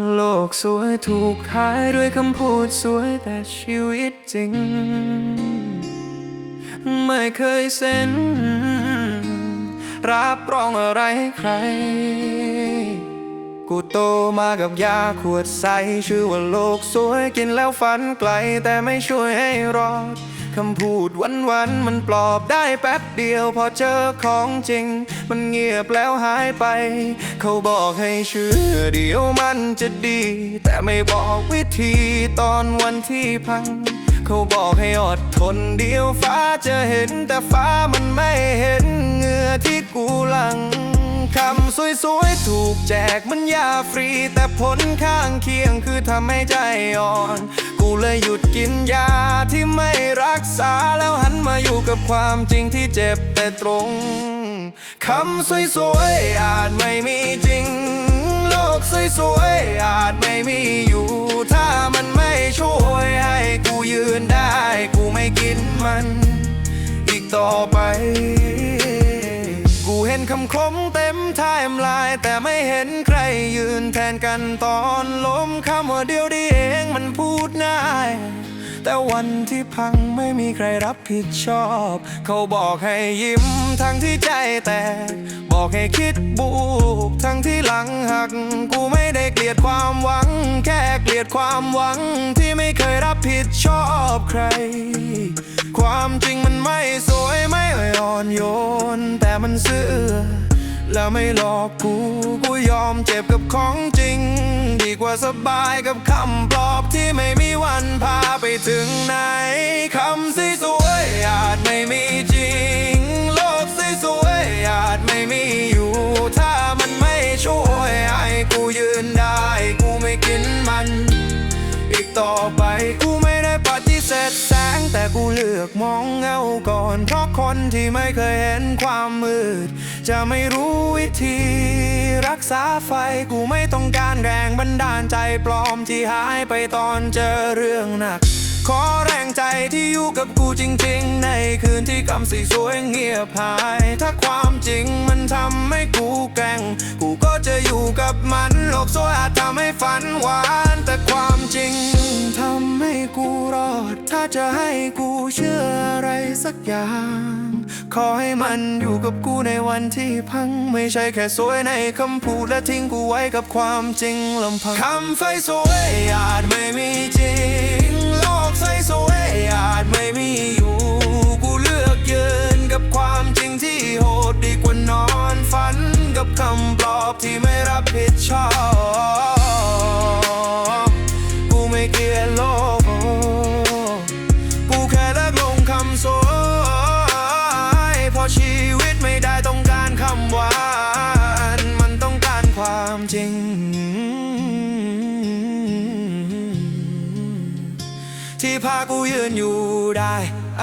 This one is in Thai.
โลกสวยถูกขายด้วยคำพูดสวยแต่ชีวิตจริง ไม่เคยเซ็นรับรองอะไรให้ใคร กูโตมากับยาขวดใส ชื่อว่าโลกสวยกินแล้วฝันไกลแต่ไม่ช่วยให้รอด คำพูดวันวันมันปลอบได้แป๊บเดียว พอเจอของจริง มันเงียบแล้วหายไป เขาบอกให้เชื่อเดี๋ยวมันจะดี แต่ไม่บอกวิธีตอนวันที่พัง เขาบอกให้อดทนเดียวฟ้าจะเห็นแต่ฟ้ามันไม่เห็น วยๆ ถูกแจกมันยาฟรี แต่ผลข้างเคียงคือทำให้ใจอ่อน กูเลยหยุดกินยาที่ไม่รักษาแล้วหันมาอยู่กับความจริงที่เจ็บแต่ตรงคำสวยๆ อาจไม่มีจริง โลกสวยๆ อาจไม่มีอยู่ ถ้ามันไม่ช่วยให้กูยืนได้ กูไม่กินมัน อีกต่อไป คำคมเต็มไทม์ไลน์แต่ไม่เห็นใครยืนแทนกันตอนล้มคำว่าเดียวดีเองมันพูดง่ายแต่วันที่พังไม่มีใครรับผิดชอบ เขาบอกให้ยิ้มทั้งที่ใจแตก บอกให้คิดบวกทั้งที่หลังหัก กูไม่ได้เกลียดความหวัง แค่เกลียดความหวังที่ไม่เคยรับผิดชอบใคร ความจริงมันไม่สวยไม่อ่อย เสื่อแล้วไม่หลอกกู กูยอมเจ็บกับของจริง ดีกว่าสบายกับคำปลอบที่ไม่มีวันพาไปถึงไหนคำสีสวยอาจไม่มีจริง โลกสีสวยอาจไม่มีอยู่ ถ้ามันไม่ช่วยให้กูยืนได้ กูไม่กินมัน อีกต่อไปกู แต่กูเลือกมองเงาก่อน เพราะคนที่ไม่เคยเห็นความมืด จะไม่รู้วิธี รักษาไฟกูไม่ต้องการแรงบันดาลใจปลอมที่หายไปตอนเจอเรื่องหนัก ขอแรงใจที่อยู่กับกูจริงๆ ในคืนที่คำสีสวยเงียบหาย ถ้าความจริงมันทำให้กูแกร่ง กูก็จะอยู่กับมันโลกสวยอาจทำให้ฝันหวาน จะให้กูเชื่ออะไรสักอย่าง ขอให้มันอยู่กับกูในวันที่พัง ไม่ใช่แค่สวยในคำพูดและทิ้งกูไว้กับความจริงลำพังคำไฟสวยอาจไม่มีจริงโลกใสสวยอาจไม่มีอยู่ กูเลือกยืนกับความจริงที่โหดดีกว่านอนฝันกับคำปลอบที่ไม่รับผิดชอบ ที่พากูยืนอยู่ได้อ